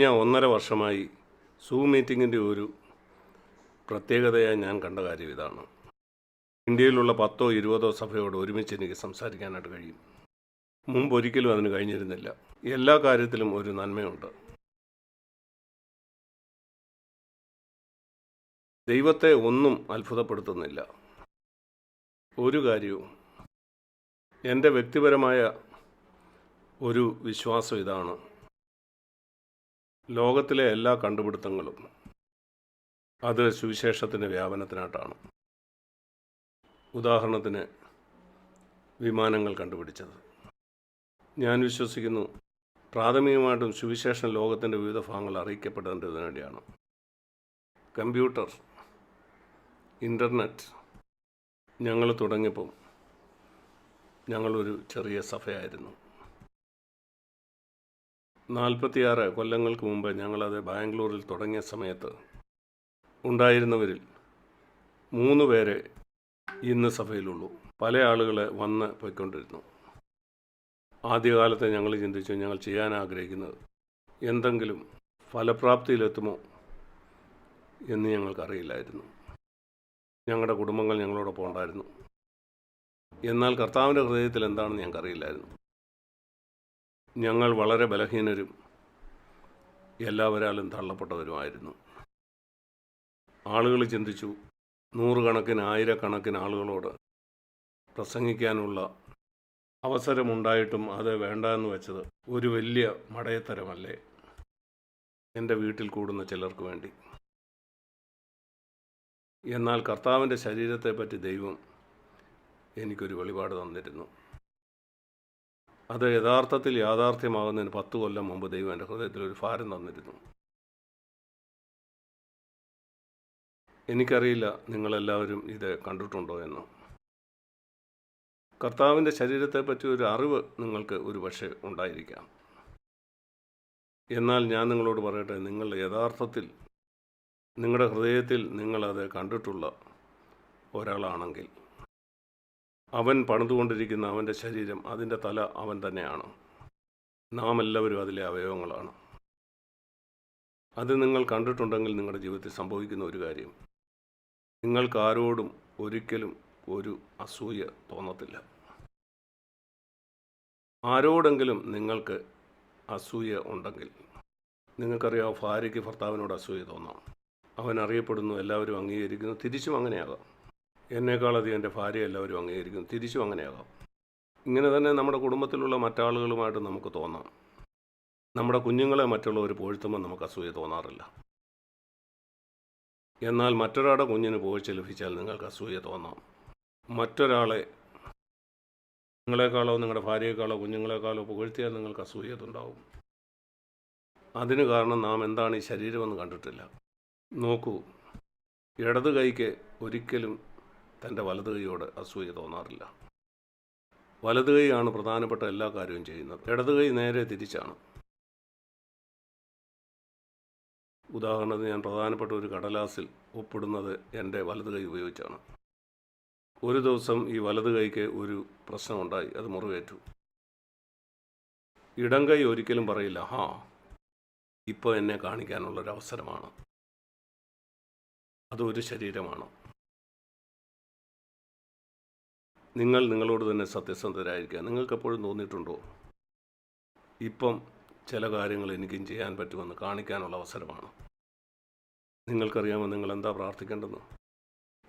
ഞാൻ ഒന്നര വർഷമായി സൂ മീറ്റിങ്ങിന്റെ ഒരു പ്രത്യേകതയായി ഞാൻ കണ്ട കാര്യം ഇതാണ്. ഇന്ത്യയിലുള്ള പത്തോ ഇരുപതോ സഭയോട് ഒരുമിച്ച് എനിക്ക് സംസാരിക്കാനായിട്ട് കഴിയും. മുമ്പ് ഒരിക്കലും അതിന് കഴിഞ്ഞിരുന്നില്ല. എല്ലാ കാര്യത്തിലും ഒരു നന്മയുണ്ട്. ദൈവത്തെ ഒന്നും അത്ഭുതപ്പെടുത്തുന്നില്ല. ഒരു കാര്യവും എന്റെ വ്യക്തിപരമായ ഒരു വിശ്വാസം ഇതാണ്. ലോകത്തിലെ എല്ലാ കണ്ടുപിടുത്തങ്ങളും അത് സുവിശേഷത്തിന്റെ വ്യാപനത്തിനായിട്ടാണ്. ഉദാഹരണത്തിന് വിമാനങ്ങൾ കണ്ടുപിടിച്ചത്. ഞാൻ വിശ്വസിക്കുന്നു പ്രാഥമികമായിട്ടും സുവിശേഷം ലോകത്തിന്റെ വിവിധ ഭാഗങ്ങൾ അറിയിക്കപ്പെടേണ്ടതിന് വേണ്ടിയാണ്. കമ്പ്യൂട്ടർ ഇന്റർനെറ്റ് ഞങ്ങൾ തുടങ്ങിയപ്പം ഞങ്ങളൊരു ചെറിയ സഭയായിരുന്നു. നാൽപ്പത്തിയാറ് കൊല്ലങ്ങൾക്ക് മുമ്പ് ഞങ്ങളത് ബാംഗ്ലൂരിൽ തുടങ്ങിയ സമയത്ത് ഉണ്ടായിരുന്നവരിൽ മൂന്ന് പേരെ ഇന്ന് സഭയിലുള്ളൂ. പല ആളുകൾ വന്ന് പോയിക്കൊണ്ടിരുന്നു. ആദ്യകാലത്ത് ഞങ്ങൾ ചിന്തിച്ചു ഞങ്ങൾ ചെയ്യാൻ ആഗ്രഹിക്കുന്നത് എന്തെങ്കിലും ഫലപ്രാപ്തിയിലെത്തുമോ എന്ന് ഞങ്ങൾക്കറിയില്ലായിരുന്നു. ഞങ്ങളുടെ കുടുംബങ്ങൾ ഞങ്ങളോടൊപ്പം ഉണ്ടായിരുന്നു. എന്നാൽ കർത്താവിന്റെ ഹൃദയത്തിൽ എന്താണെന്ന് ഞങ്ങൾക്കറിയില്ലായിരുന്നു. ഞങ്ങൾ വളരെ ബലഹീനരും എല്ലാവരാലും തള്ളപ്പെട്ടവരുമായിരുന്നു. ആളുകൾ ചിന്തിച്ചു നൂറുകണക്കിന് ആയിരക്കണക്കിന് ആളുകളോട് പ്രസംഗിക്കാനുള്ള അവസരമുണ്ടായിട്ടും അത് വേണ്ട എന്ന് വെച്ചത് ഒരു വലിയ മടയത്തരമല്ലേ? എന്റെ വീട്ടിൽ കൂടുന്ന ചിലർക്ക് വേണ്ടി. എന്നാൽ കർത്താവിന്റെ ശരീരത്തെപ്പറ്റി ദൈവം എനിക്കൊരു വെളിപാട് തന്നിരുന്നു. അത് യഥാർത്ഥത്തിൽ യാഥാർത്ഥ്യമാകുന്നതിന് പത്ത് കൊല്ലം മുമ്പ് ദൈവം എന്റെ ഹൃദയത്തിൽ ഒരു ഭാരം തന്നിരുന്നു. എനിക്കറിയില്ല നിങ്ങളെല്ലാവരും ഇത് കണ്ടിട്ടുണ്ടോ എന്ന്. കർത്താവിന്റെ ശരീരത്തെപ്പറ്റി ഒരു അറിവ് നിങ്ങൾക്ക് ഒരു പക്ഷേ ഉണ്ടായിരിക്കാം. എന്നാൽ ഞാൻ നിങ്ങളോട് പറയട്ടെ നിങ്ങൾ യഥാർത്ഥത്തിൽ നിങ്ങളുടെ ഹൃദയത്തിൽ നിങ്ങളത് കണ്ടിട്ടുള്ള ഒരാളാണെങ്കിൽ അവൻ പണിതുകൊണ്ടിരിക്കുന്ന അവന്റെ ശരീരം അതിന്റെ തല അവൻ തന്നെയാണ്. നാം എല്ലാവരും അതിലെ അവയവങ്ങളാണ്. അത് നിങ്ങൾ കണ്ടിട്ടുണ്ടെങ്കിൽ നിങ്ങളുടെ ജീവിതത്തിൽ സംഭവിക്കുന്ന ഒരു കാര്യം. നിങ്ങൾക്ക് ആരോടും ഒരിക്കലും ഒരു അസൂയ തോന്നത്തില്ല. ആരോടെങ്കിലും നിങ്ങൾക്ക് അസൂയ ഉണ്ടെങ്കിൽ നിങ്ങൾക്കറിയാം ഭാര്യയ്ക്ക് ഭർത്താവിനോട് അസൂയ തോന്നാം. അവൻ അറിയപ്പെടുന്നു എല്ലാവരും അംഗീകരിക്കുന്നു തിരിച്ചും അങ്ങനെയാകാം. എന്നേക്കാളധികം എന്റെ ഭാര്യ എല്ലാവരും അംഗീകരിക്കുന്നു. തിരിച്ചും അങ്ങനെയാകാം. ഇങ്ങനെ തന്നെ നമ്മുടെ കുടുംബത്തിലുള്ള മറ്റാളുകളുമായിട്ട് നമുക്ക് തോന്നാം. നമ്മുടെ കുഞ്ഞുങ്ങളെ മറ്റുള്ളവർ പോഴ്ത്തുമ്പോൾ നമുക്ക് അസൂയ തോന്നാറില്ല. എന്നാൽ മറ്റൊരാളുടെ കുഞ്ഞിന് പോഴ്ച ലഭിച്ചാൽ നിങ്ങൾക്ക് അസൂയ തോന്നാം. മറ്റൊരാളെ നിങ്ങളെക്കാളോ നിങ്ങളുടെ ഭാര്യയെക്കാളോ കുഞ്ഞുങ്ങളെക്കാളോ പുകഴ്ത്തിയാൽ നിങ്ങൾക്ക് അസൂയതുണ്ടാവും അതിന് കാരണം നാം എന്താണ് ഈ ശരീരമെന്ന് കണ്ടിട്ടില്ല. നോക്കൂ ഇടത് കൈക്ക് ഒരിക്കലും തന്റെ വലത് കൈയോട് അസൂയ തോന്നാറില്ല. വലത് കൈയാണ് പ്രധാനപ്പെട്ട എല്ലാ കാര്യവും ചെയ്യുന്നത്. ഇടത് കൈ നേരെ തിരിച്ചാണ്. ഉദാഹരണത്തിന് ഞാൻ പ്രധാനപ്പെട്ട ഒരു കടലാസിൽ ഒപ്പിടുന്നത് എന്റെ വലത് കൈ ഉപയോഗിച്ചാണ്. ഒരു ദിവസം ഈ വലത് കൈക്ക് ഒരു പ്രശ്നമുണ്ടായി. അത് മുറിവേറ്റു. ഇടം കൈ ഒരിക്കലും പറയില്ല ഹാ ഇപ്പോൾ എന്നെ കാണിക്കാനുള്ളൊരവസരമാണ്. അതൊരു ശരീരമാണ്. നിങ്ങൾ നിങ്ങളോട് തന്നെ സത്യസന്ധരായിരിക്കുക നിങ്ങൾക്കെപ്പോഴും തോന്നിയിട്ടുണ്ടോ? ഇപ്പം ചില കാര്യങ്ങൾ എനിക്കും ചെയ്യാൻ പറ്റുമെന്ന് കാണിക്കാനുള്ള അവസരമാണ്. നിങ്ങൾക്കറിയാമോ നിങ്ങൾ എന്താ പ്രാർത്ഥിക്കേണ്ടെന്ന്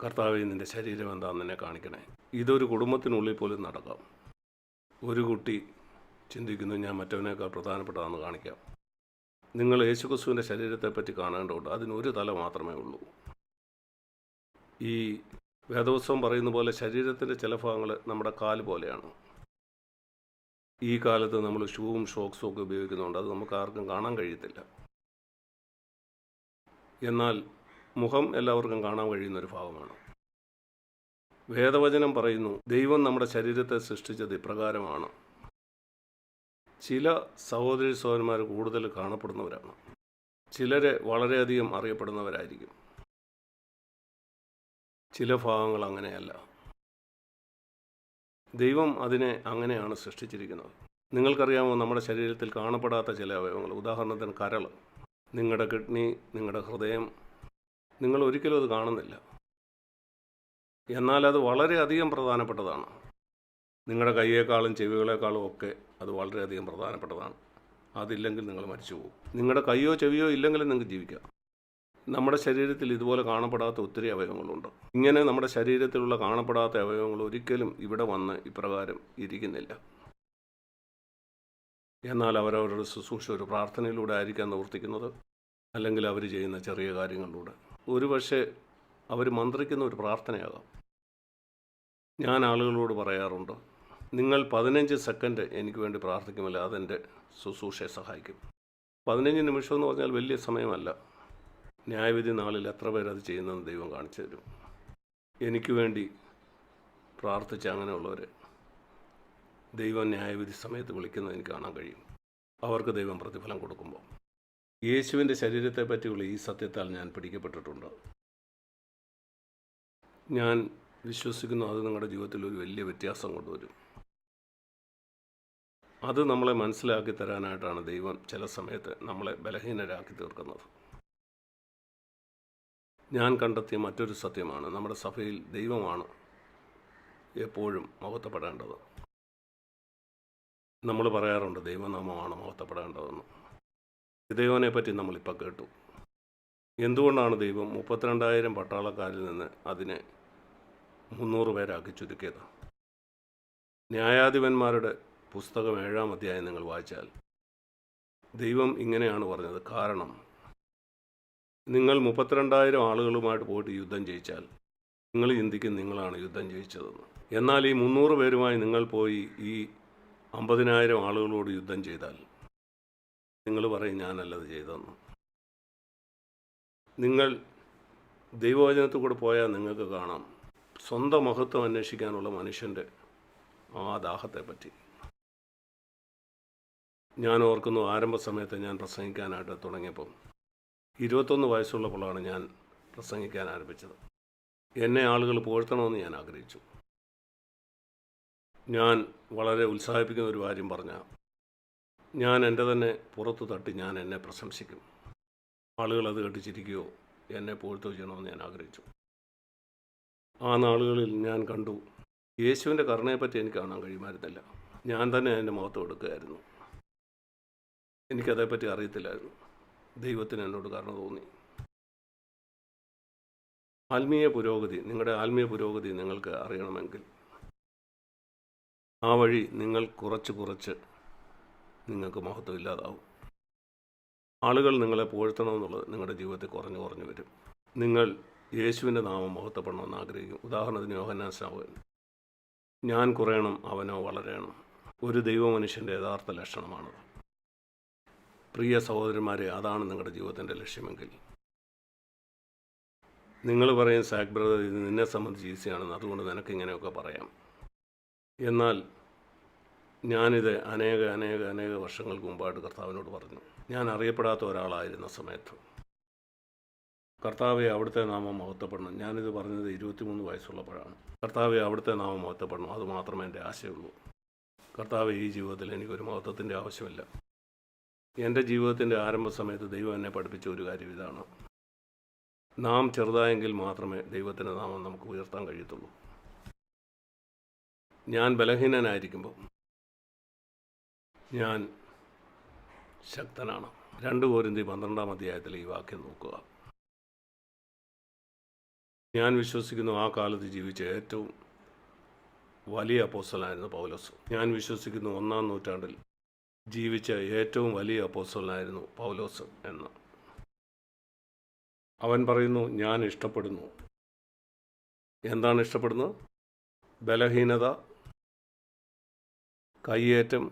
കർത്താവെ നിന്റെ ശരീരം എന്താണെന്ന് എന്നെ കാണിക്കണേ. ഇതൊരു കുടുംബത്തിനുള്ളിൽ പോലും നടക്കാം. ഒരു കുട്ടി ചിന്തിക്കുന്നു ഞാൻ മറ്റവനേക്കാൾ പ്രധാനപ്പെട്ടതാണെന്ന് കാണിക്കാം. നിങ്ങൾ യേശുക്രിസ്തുവിന്റെ ശരീരത്തെപ്പറ്റി കാണേണ്ടതുണ്ട്. അതിനൊരു തല മാത്രമേ ഉള്ളൂ. ഈ വേദോത്സവം പറയുന്ന പോലെ ശരീരത്തിന്റെ ചില ഭാഗങ്ങൾ നമ്മുടെ കാൽ പോലെയാണ്. ഈ കാലത്ത് നമ്മൾ ഷൂവും ഷോക്സും ഒക്കെ ഉപയോഗിക്കുന്നുണ്ട് അത് നമുക്ക് ആർക്കും കാണാൻ കഴിയത്തില്ല. എന്നാൽ മുഖം എല്ലാവർക്കും കാണാൻ കഴിയുന്ന ഒരു ഭാഗമാണ് വേദവചനം പറയുന്നു ദൈവം നമ്മുടെ ശരീരത്തെ സൃഷ്ടിച്ചത് ഇപ്രകാരമാണ്. ചില സഹോദരി സഹോദരന്മാർ കൂടുതൽ കാണപ്പെടുന്നവരാണ്. ചിലരെ വളരെയധികം അറിയപ്പെടുന്നവരായിരിക്കും. ചില ഭാഗങ്ങൾ അങ്ങനെയല്ല. ദൈവം അതിനെ അങ്ങനെയാണ് സൃഷ്ടിച്ചിരിക്കുന്നത്. നിങ്ങൾക്കറിയാമോ നമ്മുടെ ശരീരത്തിൽ കാണപ്പെടാത്ത ചില അവയവങ്ങൾ. ഉദാഹരണത്തിന് കരൾ. നിങ്ങളുടെ കിഡ്നി നിങ്ങളുടെ ഹൃദയം. നിങ്ങൾ ഒരിക്കലും അത് കാണുന്നില്ല. എന്നാൽ അത് വളരെയധികം പ്രധാനപ്പെട്ടതാണ്. നിങ്ങളുടെ കൈയേക്കാളും ചെവികളേക്കാളും ഒക്കെ അത് വളരെയധികം പ്രധാനപ്പെട്ടതാണ്. അതില്ലെങ്കിൽ നിങ്ങൾ മരിച്ചു പോകും നിങ്ങളുടെ കൈയോ ചെവിയോ ഇല്ലെങ്കിലും നിങ്ങൾക്ക് ജീവിക്കാം. നമ്മുടെ ശരീരത്തിൽ ഇതുപോലെ കാണപ്പെടാത്ത ഒത്തിരി അവയവങ്ങളുണ്ട്. ഇങ്ങനെ നമ്മുടെ ശരീരത്തിലുള്ള കാണപ്പെടാത്ത അവയവങ്ങൾ ഒരിക്കലും ഇവിടെ വന്ന് ഇപ്രകാരം ഇരിക്കുന്നില്ല. എന്നാൽ അവരവരുടെ ശുശ്രൂഷ ഒരു പ്രാർത്ഥനയിലൂടെ ആയിരിക്കാം നിവർത്തിക്കുന്നത് അല്ലെങ്കിൽ അവർ ചെയ്യുന്ന ചെറിയ കാര്യങ്ങളിലൂടെ. ഒരുപക്ഷെ അവർ മന്ത്രിക്കുന്ന ഒരു പ്രാർത്ഥനയാകാം. ഞാൻ ആളുകളോട് പറയാറുണ്ട് നിങ്ങൾ പതിനഞ്ച് സെക്കൻഡ് എനിക്ക് വേണ്ടി പ്രാർത്ഥിക്കുമല്ലോ അതെന്റെ ശുശ്രൂഷയെ സഹായിക്കും. പതിനഞ്ച് നിമിഷം എന്ന് പറഞ്ഞാൽ വലിയ സമയമല്ല. ന്യായവിധി നാളിൽ എത്ര പേരത് ചെയ്യുന്നതെന്ന് ദൈവം കാണിച്ചു തരും. എനിക്ക് വേണ്ടി പ്രാർത്ഥിച്ച അങ്ങനെയുള്ളവരെ ദൈവം ന്യായവിധി സമയത്ത് വിളിക്കുന്നത് എനിക്ക് കാണാൻ കഴിയും. അവർക്ക് ദൈവം പ്രതിഫലം കൊടുക്കുമ്പോൾ. യേശുവിന്റെ ശരീരത്തെ പറ്റിയുള്ള ഈ സത്യത്താൽ ഞാൻ പിടിക്കപ്പെട്ടിട്ടുണ്ട്. ഞാൻ വിശ്വസിക്കുന്നു അത് നിങ്ങളുടെ ജീവിതത്തിൽ ഒരു വലിയ വ്യത്യാസം കൊണ്ടുവരും. അത് നമ്മളെ മനസ്സിലാക്കി തരാനായിട്ടാണ് ദൈവം ചില സമയത്ത് നമ്മളെ ബലഹീനരാക്കി തീർക്കുന്നത്. ഞാൻ കണ്ടെത്തിയ മറ്റൊരു സത്യമാണ്. നമ്മുടെ സഭയിൽ ദൈവമാണ് എപ്പോഴും മഹത്വപ്പെടേണ്ടത്. നമ്മൾ പറയാറുണ്ട് ദൈവനാമമാണ് മഹത്വപ്പെടേണ്ടതെന്ന്. ദൈവനെ പറ്റി നമ്മളിപ്പോൾ കേട്ടു. എന്തുകൊണ്ടാണ് ദൈവം മുപ്പത്തിരണ്ടായിരം പട്ടാളക്കാരിൽ നിന്ന് അതിനെ മുന്നൂറ് പേരാക്കി ചുരുക്കിയത്? ന്യായാധിപന്മാരുടെ പുസ്തകം ഏഴാം അധ്യായം നിങ്ങൾ വായിച്ചാൽ ദൈവം ഇങ്ങനെയാണ് പറഞ്ഞത്. കാരണം നിങ്ങൾ മുപ്പത്തിരണ്ടായിരം ആളുകളുമായിട്ട് പോയിട്ട് യുദ്ധം ജയിച്ചാൽ നിങ്ങൾ ചിന്തിക്കും നിങ്ങളാണ് യുദ്ധം ജയിച്ചതെന്ന്. എന്നാൽ ഈ മുന്നൂറ് പേരുമായി നിങ്ങൾ പോയി ഈ അമ്പതിനായിരം ആളുകളോട് യുദ്ധം ചെയ്താൽ നിങ്ങൾ പറയും ഞാനല്ലത് ചെയ്തതെന്ന്. നിങ്ങൾ ദൈവവചനത്തിൽ കൂടെ പോയാൽ നിങ്ങൾക്ക് കാണാം. സ്വന്തം മഹത്വം അന്വേഷിക്കാനുള്ള മനുഷ്യന്റെ ആ ദാഹത്തെ പറ്റി ഞാൻ ഓർക്കുന്നു ആരംഭ സമയത്ത് ഞാൻ പ്രസംഗിക്കാനായിട്ട് തുടങ്ങിയപ്പം ഇരുപത്തൊന്ന് വയസ്സുള്ളപ്പോഴാണ് ഞാൻ പ്രസംഗിക്കാൻ ആരംഭിച്ചത്. എന്നെ ആളുകൾ പുകഴ്ത്തണമെന്ന് ഞാൻ ആഗ്രഹിച്ചു. ഞാൻ വളരെ ഉത്സാഹിപ്പിക്കുന്ന ഒരു കാര്യം പറഞ്ഞ ഞാൻ എന്റെ തന്നെ പുറത്തു തട്ടി ഞാൻ എന്നെ പ്രശംസിക്കും. ആളുകൾ അത് കേട്ടിച്ചിരിക്കുകയോ എന്നെ പുകഴ്ത്തുകയോ ചെയ്യണമെന്ന് ഞാൻ ആഗ്രഹിച്ചു. ആ നാളുകളിൽ ഞാൻ കണ്ടു യേശുവിന്റെ കരുണയെപ്പറ്റി എനിക്ക് കാണാൻ കഴിയുമായിരുന്നില്ല. ഞാൻ തന്നെ എന്റെ മുഖത്ത് എടുക്കുകയായിരുന്നു എനിക്കതേപ്പറ്റി അറിയത്തില്ലായിരുന്നു. ദൈവത്തിന് എന്നോട് കാരണം തോന്നി. ആത്മീയ പുരോഗതി നിങ്ങളുടെ ആത്മീയ പുരോഗതി നിങ്ങൾക്ക് അറിയണമെങ്കിൽ ആ വഴി നിങ്ങൾ കുറച്ച് കുറച്ച് നിങ്ങൾക്ക് മഹത്വം ഇല്ലാതാവും. ആളുകൾ നിങ്ങളെ പുകഴ്ത്തണമെന്നുള്ളത് നിങ്ങളുടെ ജീവിതത്തിൽ കുറഞ്ഞു കുറഞ്ഞു വരും. നിങ്ങൾ യേശുവിന്റെ നാമം മഹത്വപ്പെടണമെന്ന് ആഗ്രഹിക്കും. ഉദാഹരണത്തിന് യോഹന്നാൻ സ്നാപകൻ ഞാൻ കുറയണം അവനോ വളരണം. ഒരു ദൈവമനുഷ്യന്റെ യഥാർത്ഥ ലക്ഷണമാണത്. പ്രിയ സഹോദരന്മാരെ അതാണ് നിങ്ങളുടെ ജീവിതത്തിന്റെ ലക്ഷ്യമെങ്കിൽ. നിങ്ങൾ പറയും സാക് ബ്രദർ ഇത് നിന്നെ സംബന്ധിച്ച് ഈസിയാണെന്ന് അതുകൊണ്ട് നിനക്ക് ഇങ്ങനെയൊക്കെ പറയാം. എന്നാൽ ഞാനിത് അനേക അനേക അനേക വർഷങ്ങൾക്ക് മുമ്പായിട്ട് കർത്താവിനോട് പറഞ്ഞു. ഞാൻ അറിയപ്പെടാത്ത ഒരാളായിരുന്ന സമയത്ത്. കർത്താവെ അവിടുത്തെ നാമം മഹത്വപ്പെടണം. ഞാനിത് പറഞ്ഞത് ഇരുപത്തിമൂന്ന് വയസ്സുള്ളപ്പോഴാണ്. കർത്താവെ അവിടുത്തെ നാമം മഹത്വപ്പെടണം. അത് മാത്രമേ എന്റെ ആശയമുള്ളൂ. കർത്താവ് ഈ ജീവിതത്തിൽ എനിക്കൊരു മഹത്വത്തിന്റെ ആവശ്യമില്ല. എന്റെ ജീവിതത്തിന്റെ ആരംഭ സമയത്ത് ദൈവം എന്നെ പഠിപ്പിച്ച ഒരു കാര്യം ഇതാണ്. നാം ചെറുതായെങ്കിൽ മാത്രമേ ദൈവത്തിന്റെ നാമം നമുക്ക് ഉയർത്താൻ കഴിയത്തുള്ളൂ. ഞാൻ ബലഹീനനായിരിക്കുമ്പോൾ ഞാൻ ശക്തനാണ്. രണ്ട് കോരിന്തി പന്ത്രണ്ടാം അധ്യായത്തിൽ ഈ വാക്യം നോക്കുക. ഞാൻ വിശ്വസിക്കുന്നു ആ കാലത്ത് ജീവിച്ച ഏറ്റവും വലിയ അപ്പോസ്റ്റലായിരുന്നു പൗലോസ്. ഞാൻ വിശ്വസിക്കുന്നു ഒന്നാം നൂറ്റാണ്ടിൽ ജീവിച്ച ഏറ്റവും വലിയ അപ്പോസ്റ്റലായിരുന്നു പൗലോസ് എന്ന്. അവൻ പറയുന്നു ഞാൻ ഇഷ്ടപ്പെടുന്നു. എന്താണ് ഇഷ്ടപ്പെടുന്നത്? ബലഹീനത കയ്യേറ്റം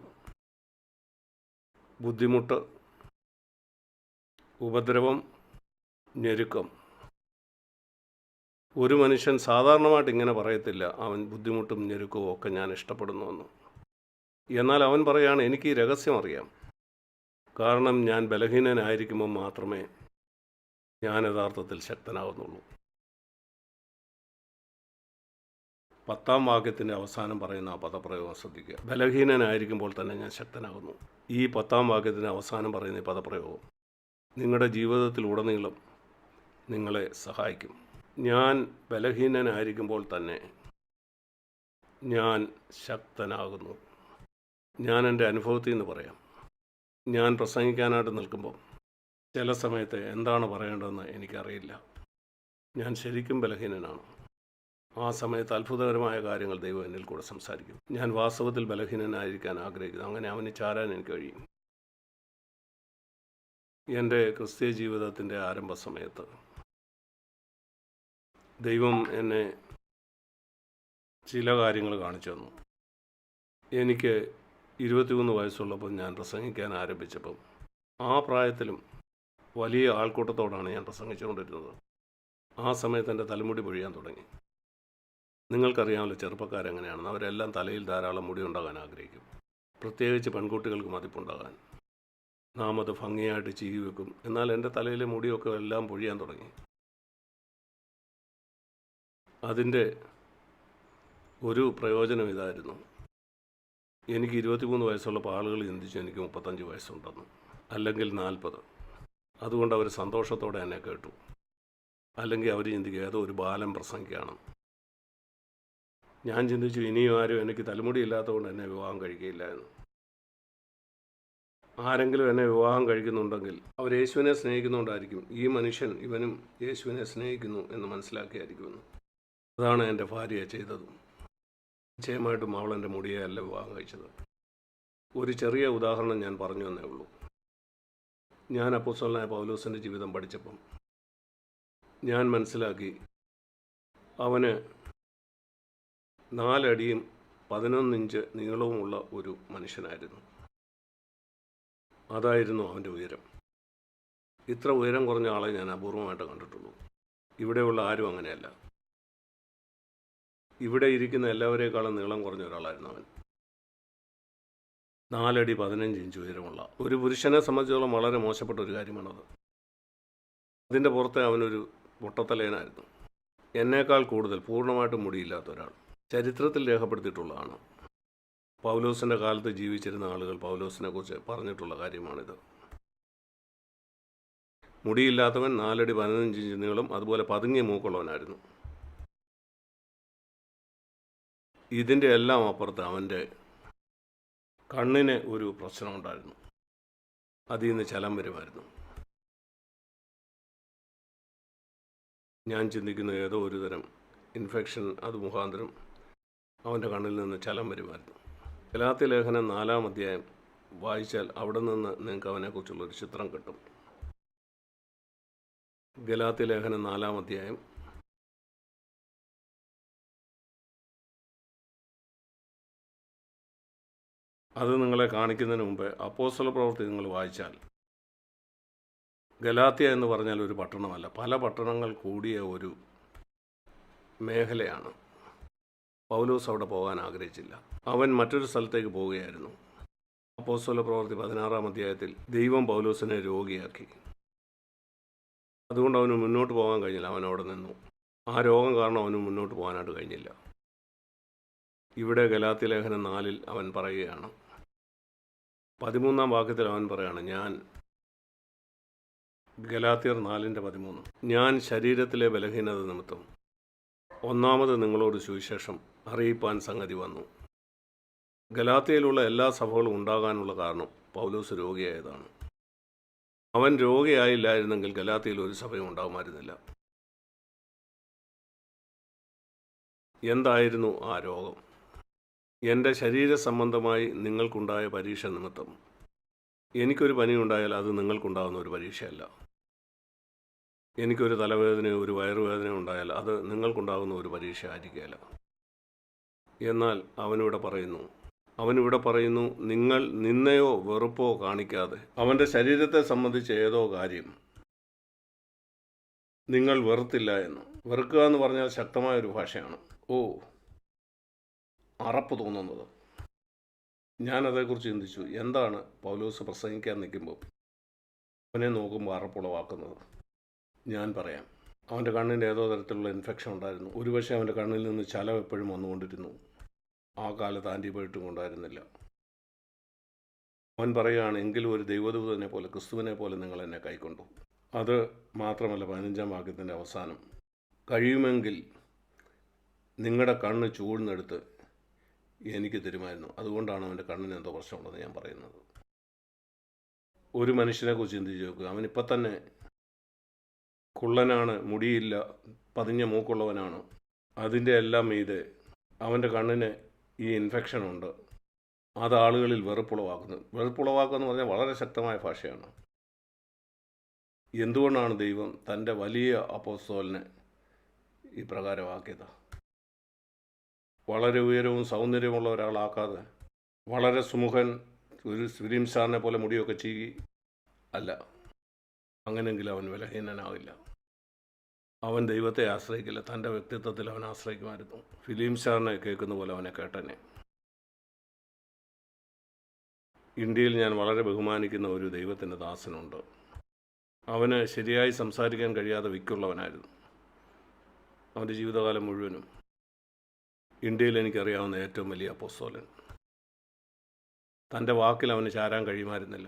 ബുദ്ധിമുട്ട് ഉപദ്രവം ഞെരുക്കം. ഒരു മനുഷ്യൻ സാധാരണമായിട്ട് ഇങ്ങനെ പറയത്തില്ല അവൻ ബുദ്ധിമുട്ടും ഞെരുക്കവും ഒക്കെ ഞാൻ ഇഷ്ടപ്പെടുന്നുവെന്ന് എന്നാൽ അവൻ പറയാണ് എനിക്ക് ഈ രഹസ്യം അറിയാം. കാരണം ഞാൻ ബലഹീനനായിരിക്കുമ്പോൾ മാത്രമേ ഞാൻ യഥാർത്ഥത്തിൽ ശക്തനാകുന്നുള്ളൂ പത്താം വാക്യത്തിന്റെ അവസാനം പറയുന്ന ആ പദപ്രയോഗം ശ്രദ്ധിക്കുക. ബലഹീനനായിരിക്കുമ്പോൾ തന്നെ ഞാൻ ശക്തനാകുന്നു ഈ പത്താം വാക്യത്തിന്റെ അവസാനം പറയുന്ന ഈ പദപ്രയോഗം നിങ്ങളുടെ ജീവിതത്തിലുടനീളം നിങ്ങളെ സഹായിക്കും. ഞാൻ ബലഹീനനായിരിക്കുമ്പോൾ തന്നെ ഞാൻ ശക്തനാകുന്നു. ഞാൻ എന്റെ അനുഭവത്തിൽ നിന്ന് പറയാം. ഞാൻ പ്രസംഗിക്കാനായിട്ട് നിൽക്കുമ്പോൾ ചില സമയത്ത് എന്താണ് പറയേണ്ടതെന്ന് എനിക്കറിയില്ല. ഞാൻ ശരിക്കും ബലഹീനനാണ്. ആ സമയത്ത് അത്ഭുതകരമായ കാര്യങ്ങൾ ദൈവം എന്നിൽ കൂടെ സംസാരിക്കും. ഞാൻ വാസ്തവത്തിൽ ബലഹീനനായിരിക്കാൻ ആഗ്രഹിക്കുന്നു. അങ്ങനെ അവന് ചാരാൻ എനിക്ക് കഴിയും. എന്റെ ക്രിസ്തീയ ജീവിതത്തിന്റെ ആരംഭ സമയത്ത് ദൈവം എന്നെ ചില കാര്യങ്ങൾ കാണിച്ചു തന്നു. എനിക്ക് ഇരുപത്തിമൂന്ന് വയസ്സുള്ളപ്പോൾ ഞാൻ പ്രസംഗിക്കാൻ ആരംഭിച്ചപ്പം ആ പ്രായത്തിലും വലിയ ആൾക്കൂട്ടത്തോടാണ് ഞാൻ പ്രസംഗിച്ചുകൊണ്ടിരുന്നത്. ആ സമയത്ത് എന്റെ തലമുടി പൊഴിയാൻ തുടങ്ങി. നിങ്ങൾക്കറിയാമല്ലോ ചെറുപ്പക്കാരെങ്ങനെയാണെന്ന്. അവരെല്ലാം തലയിൽ ധാരാളം മുടി ഉണ്ടാകാൻ ആഗ്രഹിക്കും. പ്രത്യേകിച്ച് പെൺകുട്ടികൾക്ക് മതിപ്പുണ്ടാകാൻ. നാം അത് ഭംഗിയായിട്ട് ചീകി വെക്കും. എന്നാൽ എന്റെ തലയിലെ മുടിയൊക്കെ എല്ലാം പൊഴിയാൻ തുടങ്ങി. അതിന്റെ ഒരു പ്രയോജനം ഇതായിരുന്നു. എനിക്ക് ഇരുപത്തിമൂന്ന് വയസ്സുള്ളപ്പോൾ ആളുകൾ ചിന്തിച്ചു എനിക്ക് മുപ്പത്തഞ്ച് വയസ്സുണ്ടെന്ന്. അല്ലെങ്കിൽ നാൽപ്പത്. അതുകൊണ്ട് അവർ സന്തോഷത്തോടെ എന്നെ കേട്ടു. അല്ലെങ്കിൽ അവർ ചിന്തിക്കുക ഏതോ ഒരു ബാലൻ പ്രസംഗിക്കുകയാണ് ഞാൻ ചിന്തിച്ചു ഇനിയും ആരും എനിക്ക് തലമുടി ഇല്ലാത്തതുകൊണ്ട് എന്നെ വിവാഹം കഴിക്കുകയില്ല എന്ന്. ആരെങ്കിലും എന്നെ വിവാഹം കഴിക്കുന്നുണ്ടെങ്കിൽ അവർ യേശുവിനെ സ്നേഹിക്കുന്നുകൊണ്ടായിരിക്കും ഈ മനുഷ്യൻ ഇവനും യേശുവിനെ സ്നേഹിക്കുന്നു എന്ന് മനസ്സിലാക്കിയായിരിക്കുമെന്ന്. അതാണ് എന്റെ ഭാര്യ ചെയ്തതും. നിശ്ചയമായിട്ടും അവൾ എന്റെ മുടിയെ അല്ല വിവാഹം കഴിച്ചത്. ഒരു ചെറിയ ഉദാഹരണം ഞാൻ പറഞ്ഞു തന്നേ ഉള്ളൂ. ഞാൻ അപ്പോസ്വലനായ പൗലോസിന്റെ ജീവിതം പഠിച്ചപ്പം ഞാൻ മനസ്സിലാക്കി അവന് നാലടിയും പതിനൊന്നിഞ്ച് നീളവുമുള്ള ഒരു മനുഷ്യനായിരുന്നു. അതായിരുന്നു അവന്റെ ഉയരം. ഇത്ര ഉയരം കുറഞ്ഞ ആളെ ഞാൻ അപൂർവമായിട്ട് കണ്ടിട്ടുള്ളൂ. ഇവിടെയുള്ള ആരും അങ്ങനെയല്ല. ഇവിടെ ഇരിക്കുന്ന എല്ലാവരേക്കാളും നീളം കുറഞ്ഞ ഒരാളായിരുന്നു അവൻ. നാലടി പതിനഞ്ച് ഇഞ്ച് ഉയരമുള്ള ഒരു പുരുഷനെ സംബന്ധിച്ചോളം വളരെ മോശപ്പെട്ട ഒരു കാര്യമാണത്. അതിന്റെ പുറത്തെ അവനൊരു പൊട്ടത്തലേനായിരുന്നു എന്നേക്കാൾ കൂടുതൽ പൂർണമായിട്ടും മുടിയില്ലാത്ത ഒരാൾ. ചരിത്രത്തിൽ രേഖപ്പെടുത്തിയിട്ടുള്ളതാണ്. പൗലോസിന്റെ കാലത്ത് ജീവിച്ചിരുന്ന ആളുകൾ പൗലോസിനെ കുറിച്ച് പറഞ്ഞിട്ടുള്ള കാര്യമാണിത്. മുടിയില്ലാത്തവൻ നാലടി പതിനഞ്ച് ഇഞ്ച് നീളം അതുപോലെ പതുങ്ങിയ മൂക്കുള്ളവനായിരുന്നു. ഇതിന്റെ എല്ലാം അപ്പുറത്ത് അവന്റെ കണ്ണിന് ഒരു പ്രശ്നമുണ്ടായിരുന്നു അതിൽ നിന്ന് ചലം വരുമായിരുന്നു. ഞാൻ ചിന്തിക്കുന്ന ഏതോ ഒരു തരം ഇൻഫെക്ഷൻ അത് മുഖാന്തരം അവന്റെ കണ്ണിൽ നിന്ന് ചലം വരുമായിരുന്നു. ഗലാത്തി ലേഖനം നാലാം അധ്യായം വായിച്ചാൽ അവിടെ നിന്ന് നിങ്ങൾക്ക് അവനെക്കുറിച്ചുള്ളൊരു ചിത്രം കിട്ടും. ഗലാത്തി ലേഖനം നാലാം അധ്യായം അത് നിങ്ങളെ കാണിക്കുന്നതിന് മുമ്പ് അപ്പോസ്തല പ്രവൃത്തി നിങ്ങൾ വായിച്ചാൽ. ഗലാത്തിയ എന്ന് പറഞ്ഞാൽ ഒരു പട്ടണമല്ല. പല പട്ടണങ്ങൾ കൂടിയ ഒരു മേഖലയാണ്. പൗലോസ് അവിടെ പോകാൻ ആഗ്രഹിച്ചില്ല. അവൻ മറ്റൊരു സ്ഥലത്തേക്ക് പോവുകയായിരുന്നു. അപ്പോസ്തല പ്രവൃത്തി പതിനാറാം അധ്യായത്തിൽ ദൈവം പൗലോസിനെ രോഗിയാക്കി. അതുകൊണ്ട് അവന് മുന്നോട്ട് പോകാൻ കഴിഞ്ഞില്ല. അവൻ അവിടെ നിന്നു. ആ രോഗം കാരണം അവന് മുന്നോട്ട് പോകാനായിട്ട് കഴിഞ്ഞില്ല. ഇവിടെ ഗലാത്തി ലേഖനം നാലിൽ അവൻ പറയുകയാണ് പതിമൂന്നാം വാക്യത്തിൽ അവൻ പറയാണ് ഞാൻ ഗലാത്തിയർ നാലിന്റെ പതിമൂന്ന്. ഞാൻ ശരീരത്തിലെ ബലഹീനത നിമിത്തം ഒന്നാമത് നിങ്ങളോട് സുവിശേഷം അറിയിപ്പാൻ സംഗതി വന്നു. ഗലാത്തിയയിലുള്ള എല്ലാ സഭകളും ഉണ്ടാകാനുള്ള കാരണം പൗലോസ് രോഗിയായതാണ്. അവൻ രോഗിയായില്ലായിരുന്നെങ്കിൽ ഗലാത്തിയിൽ ഒരു സഭയും ഉണ്ടാകുമായിരുന്നില്ല. എന്തായിരുന്നു ആ രോഗം? എന്റെ ശരീര സംബന്ധമായി നിങ്ങൾക്കുണ്ടായ പരീക്ഷ നിമിത്തം. എനിക്കൊരു പനി ഉണ്ടായാൽ അത് നിങ്ങൾക്കുണ്ടാകുന്ന ഒരു പരീക്ഷയല്ല. എനിക്കൊരു തലവേദനയോ ഒരു വയറുവേദനയോ ഉണ്ടായാൽ അത് നിങ്ങൾക്കുണ്ടാകുന്ന ഒരു പരീക്ഷ ആയിരിക്കുകയില്ല എന്നാൽ അവനിവിടെ പറയുന്നു അവനിവിടെ പറയുന്നു നിങ്ങൾ നിന്നയോ വെറുപ്പോ കാണിക്കാതെ അവന്റെ ശരീരത്തെ സംബന്ധിച്ച് ഏതോ കാര്യം നിങ്ങൾ വെറുത്തില്ല എന്ന്. വെറുക്കുക എന്ന് പറഞ്ഞാൽ ശക്തമായ ഒരു ഭാഷയാണ്. ഓ അറപ്പ് തോന്നുന്നത്. ഞാൻ അതേക്കുറിച്ച് ചിന്തിച്ചു. എന്താണ് പൗലോസ് പ്രസംഗിക്കാൻ നിൽക്കുമ്പോൾ അവനെ നോക്കുമ്പോൾ അറപ്പുളവാക്കുന്നത്? ഞാൻ പറയാം. അവന്റെ കണ്ണിന്റെ ഏതോ തരത്തിലുള്ള ഇൻഫെക്ഷൻ ഉണ്ടായിരുന്നു. ഒരുപക്ഷെ അവന്റെ കണ്ണിൽ നിന്ന് ചലം എപ്പോഴും വന്നുകൊണ്ടിരുന്നു. ആ കാലത്ത് ആന്റിബയോട്ടിക് ഉണ്ടായിരുന്നില്ല. അവൻ പറയുകയാണ് എങ്കിലും ഒരു ദൈവദൂതനെ പോലെ ക്രിസ്തുവിനെ പോലെ നിങ്ങൾ എന്നെ കൈക്കൊണ്ടു. അത് മാത്രമല്ല പതിനഞ്ചാം വാക്യത്തിന്റെ അവസാനം. കഴിയുമെങ്കിൽ നിങ്ങളുടെ കണ്ണ് ചൂഴ്ന്നെടുത്ത് എനിക്ക് തരുമായിരുന്നു. അതുകൊണ്ടാണ് അവന്റെ കണ്ണിന് എന്തോ പ്രശ്നമുണ്ടെന്ന് ഞാൻ പറയുന്നത്. ഒരു മനുഷ്യനെ കുറിച്ച് ചിന്തിച്ച് നോക്കുക അവനിപ്പം തന്നെ കുള്ളനാണ് മുടിയില്ല പതിഞ്ഞ മൂക്കുള്ളവനാണ്. അതിന്റെ എല്ലാം മീതെ അവന്റെ കണ്ണിന് ഈ ഇൻഫെക്ഷൻ ഉണ്ട്. അത് ആളുകളിൽ വെറുപ്പുളവാക്കുന്നു. വെറുപ്പുളവാക്കുക എന്ന് പറഞ്ഞാൽ വളരെ ശക്തമായ ഭാഷയാണ്. എന്തുകൊണ്ടാണ് ദൈവം തന്റെ വലിയ അപ്പോസ്തോലിനെ ഈ പ്രകാരമാക്കിയത്? വളരെ ഉയരവും സൗന്ദര്യമുള്ള ഒരാളാക്കാതെ വളരെ സുമുഖൻ ഒരു ഫിലിം സ്റ്റാറിനെ പോലെ മുടിയൊക്കെ ചീകി. അല്ല അങ്ങനെങ്കിൽ അവൻ വിലഹീനനാവില്ല. അവൻ ദൈവത്തെ ആശ്രയിക്കില്ല. തന്റെ വ്യക്തിത്വത്തിൽ അവൻ ആശ്രയിക്കുമായിരുന്നു. ഫിലിം സ്റ്റാറിനെ കേൾക്കുന്ന പോലെ അവനെ കേട്ടനെ. ഇന്ത്യയിൽ ഞാൻ വളരെ ബഹുമാനിക്കുന്ന ഒരു ദൈവത്തിന്റെ ദാസനുണ്ട്. അവന് ശരിയായി സംസാരിക്കാൻ കഴിയാതെ വിക്കുള്ളവനായിരുന്നു. അവന്റെ ജീവിതകാലം മുഴുവനും ഇന്ത്യയിൽ എനിക്കറിയാവുന്ന ഏറ്റവും വലിയ അപ്പോസ്തോലൻ. തന്റെ വാക്കിൽ അവന് ചാരാൻ കഴിയുമായിരുന്നില്ല.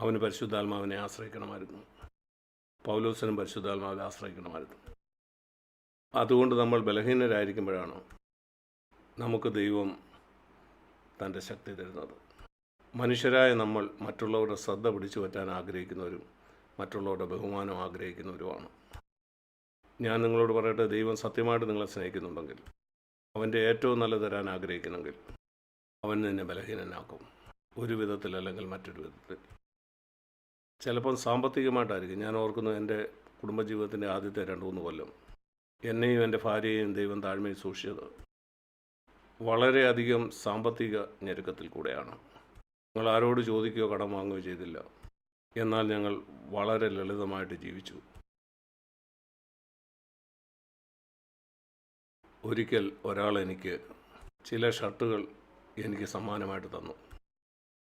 അവന് പരിശുദ്ധാത്മാവിനെ ആശ്രയിക്കണമായിരുന്നു. പൗലോസിനും പരിശുദ്ധാത്മാവിനെ ആശ്രയിക്കണമായിരുന്നു. അതുകൊണ്ട് നമ്മൾ ബലഹീനരായിരിക്കുമ്പോഴാണ് നമുക്ക് ദൈവം തന്റെ ശക്തി തരുന്നത്? മനുഷ്യരായ നമ്മൾ മറ്റുള്ളവരുടെ ശ്രദ്ധ പിടിച്ചു പറ്റാൻ ആഗ്രഹിക്കുന്നവരും മറ്റുള്ളവരുടെ ബഹുമാനം ആഗ്രഹിക്കുന്നവരുമാണ്. ഞാൻ നിങ്ങളോട് പറയട്ടെ ദൈവം സത്യമായിട്ട് നിങ്ങളെ സ്നേഹിക്കുന്നുണ്ടെങ്കിൽ അവന്റെ ഏറ്റവും നല്ല തരാൻ ആഗ്രഹിക്കുന്നെങ്കിൽ അവൻ നിന്നെ ബലഹീനനാക്കും. ഒരു വിധത്തിൽ അല്ലെങ്കിൽ മറ്റൊരു വിധത്തിൽ. ചിലപ്പം സാമ്പത്തികമായിട്ടായിരിക്കും. ഞാൻ ഓർക്കുന്നു എന്റെ കുടുംബജീവിതത്തിന്റെ ആദ്യത്തെ രണ്ട് മൂന്ന് കൊല്ലം എന്നെയും എന്റെ ഭാര്യയെയും ദൈവം താഴ്മയിൽ സൂക്ഷിച്ചത് വളരെയധികം സാമ്പത്തിക ഞെരുക്കത്തിൽ കൂടെയാണ്. ഞങ്ങൾ ആരോട് ചോദിക്കുകയോ കടം വാങ്ങുകയോ ചെയ്തില്ല. എന്നാൽ ഞങ്ങൾ വളരെ ലളിതമായിട്ട് ജീവിച്ചു. ഒരിക്കൽ ഒരാൾ എനിക്ക് ചില ഷർട്ടുകൾ എനിക്ക് സമ്മാനമായിട്ട് തന്നു.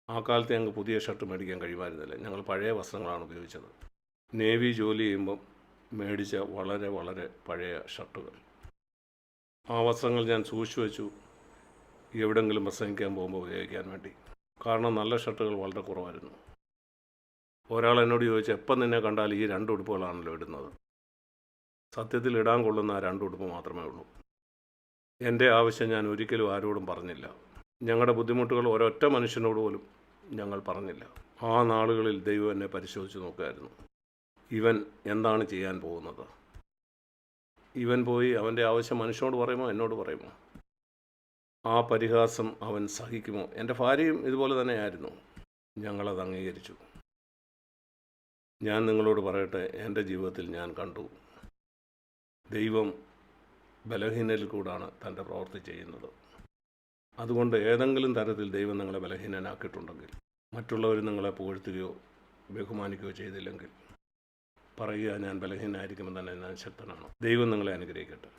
ആ കാലത്ത് ഞങ്ങൾക്ക് പുതിയ ഷർട്ട് മേടിക്കാൻ കഴിയുമായിരുന്നില്ല. ഞങ്ങൾ പഴയ വസ്ത്രങ്ങളാണ് ഉപയോഗിച്ചത്. നേവി ജോലി ചെയ്യുമ്പം മേടിച്ച വളരെ വളരെ പഴയ ഷർട്ടുകൾ. ആ വസ്ത്രങ്ങൾ ഞാൻ സൂക്ഷിച്ചു വെച്ചു. എവിടെങ്കിലും പ്രസംഗിക്കാൻ പോകുമ്പോൾ ഉപയോഗിക്കാൻ വേണ്ടി. കാരണം നല്ല ഷർട്ടുകൾ വളരെ കുറവായിരുന്നു. ഒരാൾ എന്നോട് ചോദിച്ചു എപ്പം നിന്നെ കണ്ടാൽ ഈ രണ്ട് ഉടുപ്പുകളാണല്ലോ ഇടുന്നത്? സത്യത്തിൽ ഇടാൻ കൊള്ളുന്ന ആ രണ്ട് ഉടുപ്പ് മാത്രമേ ഉള്ളൂ. എന്റെ ആവശ്യം ഞാൻ ഒരിക്കലും ആരോടും പറഞ്ഞില്ല. ഞങ്ങളുടെ ബുദ്ധിമുട്ടുകൾ ഒരൊറ്റ മനുഷ്യനോട് പോലും ഞങ്ങൾ പറഞ്ഞില്ല. ആ നാളുകളിൽ ദൈവം എന്നെ പരിശോധിച്ച് നോക്കുമായിരുന്നു ഇവൻ എന്താണ് ചെയ്യാൻ പോകുന്നത്? ഇവൻ പോയി അവന്റെ ആവശ്യം മനുഷ്യനോട് പറയുമോ എന്നോട് പറയുമോ? ആ പരിഹാസം അവൻ സഹിക്കുമോ? എന്റെ ഭാര്യയും ഇതുപോലെ തന്നെയായിരുന്നു. ഞങ്ങളത് അംഗീകരിച്ചു. ഞാൻ നിങ്ങളോട് പറയട്ടെ എന്റെ ജീവിതത്തിൽ ഞാൻ കണ്ടു. ദൈവം ബലഹീനയിൽ കൂടാണ് തന്റെ പ്രവൃത്തി ചെയ്യുന്നത്. അതുകൊണ്ട് ഏതെങ്കിലും തരത്തിൽ ദൈവം നിങ്ങളെ ബലഹീനനാക്കിയിട്ടുണ്ടെങ്കിൽ മറ്റുള്ളവർ നിങ്ങളെ പുകഴ്ത്തുകയോ ബഹുമാനിക്കുകയോ ചെയ്തില്ലെങ്കിൽ പറയുക ഞാൻ ബലഹീനായിരിക്കുമെന്ന് തന്നെ ഞാൻ ശക്തനാണ്. ദൈവം നിങ്ങളെ അനുഗ്രഹിക്കട്ടെ.